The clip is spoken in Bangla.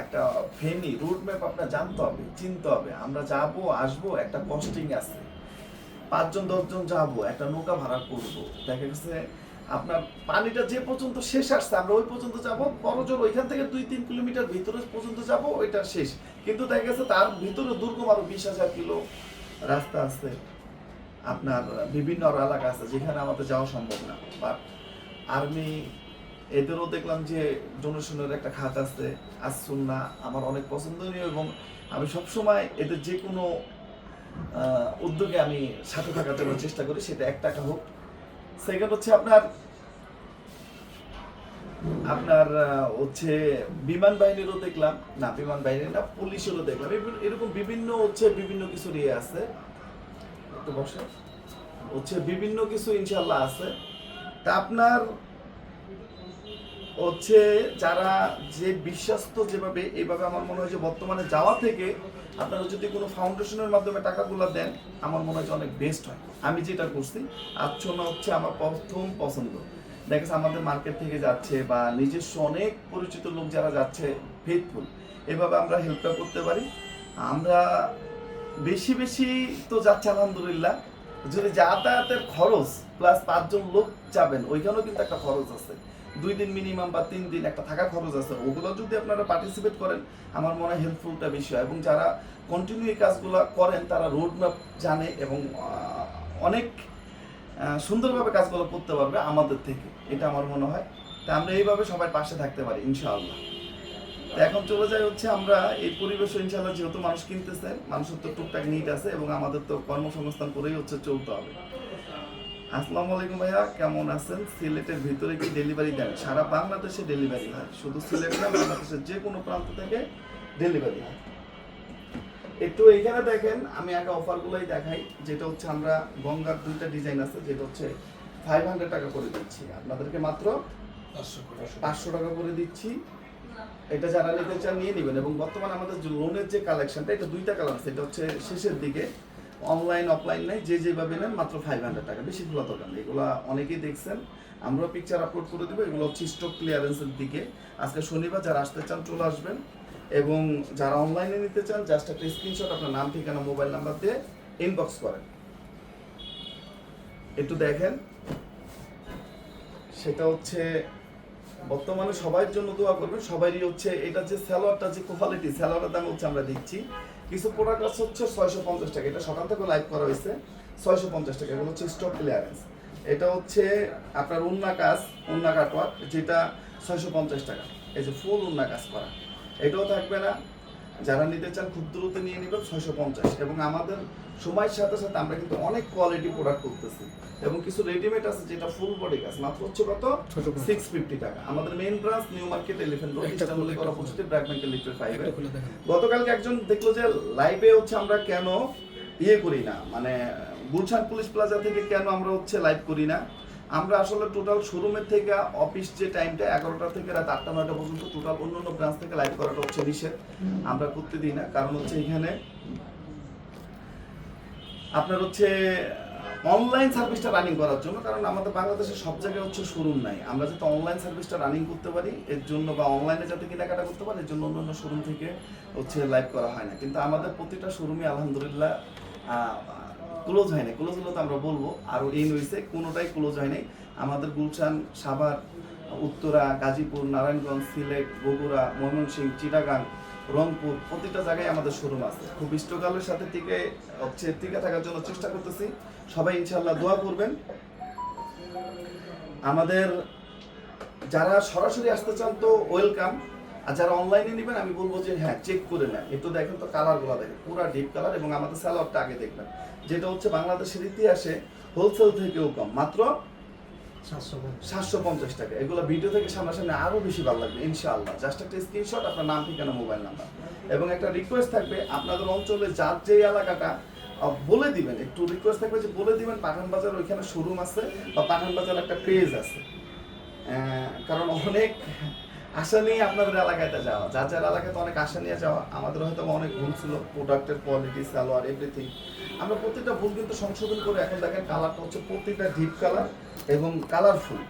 একটা ফেনি রুট ম্যাপ আপনার জানতে হবে, চিনতে হবে। আমরা যাব, আসব, একটা কস্টিং আছে। পাঁচজন, দশজন যাব, একটা নৌকা ভাড়া করব। দেখা গেছে আপনার পানিটা যে পর্যন্ত শেষ আসছে, আমরা ওই পর্যন্ত যাব। বড়জোর ওইখান থেকে দুই, তিন কিলোমিটার ভিতরে পর্যন্ত যাব, ওইটা শেষ। কিন্তু দেখা গেছে তার ভিতরে দুর্গম আরও বিশ হাজার কিলো রাস্তা আছে। আপনার বিভিন্ন এলাকা আছে, যেখানে আমাদের যাওয়া সম্ভব না। বাট আর্মি এদেরও দেখলাম যে ডোনেশনের একটা খাত আছে। আসুন্না আমার অনেক পছন্দনীয় এবং আমি সবসময় এদের যে কোনো উদ্যোগে আমি সাথে থাকার জন্য চেষ্টা করি, সেটা এক টাকা হোক। সেকেন্ড হচ্ছে আপনার আপনার হচ্ছে বিমান বাহিনীরও দেখলাম। না, বিমান বাহিনী না, পুলিশেরও দেখলাম। এরকম- বিভিন্ন হচ্ছে বিভিন্ন কিছু ইয়ে আছে। বসে হচ্ছে বিভিন্ন কিছু ইনশাল্লাহ আছে। তা আপনার হচ্ছে যারা যে বিশ্বাস্ত যেভাবে এইভাবে আমার মনে হয় যে বর্তমানে যাওয়া থেকে আপনারা যদি কোনো ফাউন্ডেশনের মাধ্যমে টাকাগুলো দেন, আমার মনে হয় অনেক বেস্ট হয়। আমি যেটা করছি, আচ্ছন্ন হচ্ছে আমার প্রথম পছন্দ। দেখেছে আমাদের মার্কেট থেকে যাচ্ছে বা নিজস্ব অনেক পরিচিত লোক যারা যাচ্ছে ফেথফুল এভাবে আমরা হেল্পটা করতে পারি। আমরা বেশি বেশি তো যাচ্ছে আলহামদুলিল্লাহ। যদি যাতায়াতের খরচ প্লাস পাঁচজন লোক যাবেন, ওইখানেও কিন্তু একটা খরচ আছে। দুই দিন মিনিমাম বা তিন দিন একটা থাকা খরচ আছে, ওগুলো যদি আপনারা পার্টিসিপেট করেন, আমার মনে হয় হেল্পফুলটা বেশি হয়। এবং যারা কন্টিনিউ এই কাজগুলো করেন, তারা রোড ম্যাপ জানে এবং অনেক সুন্দরভাবে কাজগুলো করতে পারবে আমাদের থেকে, এটা আমার মনে হয়। তা আমরা এইভাবে সবাই পাশে থাকতে পারি, ইনশাআল্লাহ। এখন চলে যাই হচ্ছে আমরা এই পরিবেশ, ইনশাআল্লাহ যেহেতু মানুষ কিনতেছে, মানুষের তো টুকটাক নিড আছে এবং আমাদের তো কর্মসংস্থান করেই হচ্ছে চলতে হবে। আসসালামু আলাইকুম ভাইয়া কেমন আছেন? সিলেটের ভিতরে কি ডেলিভারি দেন। সারা বাংলাদেশে ডেলিভারি হয়। শুধু সিলেট না বাংলাদেশের যে কোনো প্রান্ত থেকে ডেলিভারি হয়। একটু এইখানে দেখেন আমি আগে অফারগুলোই দেখাই। যেটা হচ্ছে আমরা গঙ্গার দুইটা ডিজাইন আছে যেটা হচ্ছে ফাইভ হান্ড্রেড টাকা করে দিচ্ছি। আপনাদেরকে মাত্র পাঁচশো টাকা। করে দিচ্ছি। এটা যারা নিতে চান নিয়ে নেবেন। এবং বর্তমানে আমাদের যে লোনের যে কালেকশনটা এটা দুইটা কালার আছে। এটা হচ্ছে শেষের দিকে। অনলাইন অফলাইন নেই, যে যেভাবে নেন মাত্র ফাইভ হান্ড্রেড টাকা। বেশি খোলা দরকার নেই। এগুলো অনেকেই দেখছেন। আমরাও পিকচার আপলোড করে দেবো। এগুলো হচ্ছে স্টক ক্লিয়ারেন্সের দিকে। আজকে শনিবার, যারা আসতে চান চলে আসবেন। এবং যারা অনলাইনে নিতে চান জাস্ট একটা স্ক্রিনশট আপনার নাম, ঠিকানা মোবাইল নাম্বার দিয়ে ইনবক্স করেন। একটু দেখেন। সেটা হচ্ছে বর্তমানে সবার জন্য দোয়া করবেন। সবারই হচ্ছে এটা যে স্যালোয়ারটা, যে কোয়ালিটি স্যালোয়ারের দাম হচ্ছে আমরা দিচ্ছি। কিছু প্রোডাক্ট আছে হচ্ছে ছয়শো পঞ্চাশ টাকা। এটা সকাল থেকে লাইভ করা হয়েছে ছয়শো পঞ্চাশ টাকা। এগুলো হচ্ছে স্টক ক্লিয়ারেন্স এটা হচ্ছে আপনার উন্না কাজ, উন্না কাটওয়ার যেটা ছয়শো পঞ্চাশ টাকা। এই যে ফুল উন্না কাজ করা। এটাও থাকবে না। যারা নিতে চান খুব দ্রুত নিয়ে নেবেন ছয়শো পঞ্চাশ। এবং আমাদের সময়ের সাথে সাথে আমরা কিন্তু অনেক কোয়ালিটি প্রোডাক্ট করতেছি। এবং কিছু রেডিমেড আছে যেটা ফুল বডি কাজ। মাত্র হচ্ছে কত? সিক্স ফিফটি টাকা। আমাদের main branch New Market Elephant Road খুলে- করা পৌঁছতে ব্র্যাক ব্যাংকের লিফটের ফাইভে গতকালকে একজন দেখল যে লাইভে হচ্ছে আমরা কেন ইয়ে করি না। মানে গুলশান পুলিশ প্লাজা থেকে কেন আমরা হচ্ছে লাইভ করি না? আমরা আসলে টোটাল শোরুমের থেকে অফিস যে টাইমটা এগারোটা থেকে রাত আটটা, নয়টা পর্যন্ত টোটাল অন্য অন্য ব্রাঞ্চ থেকে লাইভ করাটা হচ্ছে নিষেধ। আমরা করতে দিই না, কারণ হচ্ছে এখানে আপনার হচ্ছে অনলাইন সার্ভিসটা রানিং করার জন্য, কারণ আমাদের বাংলাদেশে সব জায়গায় হচ্ছে শোরুম নাই। আমরা যাতে অনলাইন সার্ভিসটা রানিং করতে পারি, এর জন্য বা অনলাইনে যাতে কেনাকাটা করতে পারি, এর জন্য অন্য অন্য শোরুম থেকে হচ্ছে লাইভ করা হয় না। কিন্তু আমাদের প্রতিটা শোরুমে আলহামদুলিল্লাহ ক্লোজ হয় না ক্লোজ হলে তো আমরা বলব, আরও এই হয়েছে কোনোটাই ক্লোজ হয় নাই। আমাদের গুলশান, সাভার, উত্তরা, গাজীপুর, নারায়ণগঞ্জ, সিলেট, বগুড়া, ময়মনসিংহ, চিটাগাং, রংপুর, প্রতিটা জায়গায় আমাদের শোরুম আছে। খুব ইষ্টকালের সাথে টিকে, হচ্ছে টিকে থাকার জন্য চেষ্টা করতেছি। সবাই ইনশাল্লাহ দোয়া করবেন। আমাদের যারা সরাসরি আসতে চান তো ওয়েলকাম আর যারা অনলাইনে নেবেন আমি বলব যে হ্যাঁ চেক করে নেন। একটু দেখেন তো কালারগুলো দেখেন পুরা ডিপ কালার এবং আমাদের স্যালোয়ারটা আগে দেখবেন। যেটা হচ্ছে বাংলাদেশের ইতিহাসে হোলসেল থেকেও কম মাত্র সাতশো পঞ্চাশ। টাকা। এগুলো ভিডিও থেকে সামনাসামনি আরও বেশি ভালো লাগবে ইনশাআল্লাহ। জাস্ট একটা স্ক্রিনশট আপনার নাম ঠিকানা মোবাইল নাম্বার এবং একটা রিকোয়েস্ট থাকবে আপনাদের অঞ্চলে যার যে এলাকাটা বলে দিবেন একটু রিকোয়েস্ট থাকবে যে বলে দিবেন পাঠান বাজার ওইখানে শোরুম আছে বা পাঠান বাজার একটা পেজ আছে। কারণ অনেক আশা নিয়ে আপনাদের এলাকাতে যাওয়া। যার যার এলাকাতে অনেক আশা নিয়ে যাওয়া, আমাদের হয়তো অনেক ভুল ছিল প্রোডাক্টের কোয়ালিটি সালোয়ার এভরিথিং আমরা প্রত্যেকটা ভুল কিন্তু সংশোধন করে এখন দেখেন কালারটা হচ্ছে প্রত্যেকটা ডিপ কালার এবং কালারফুল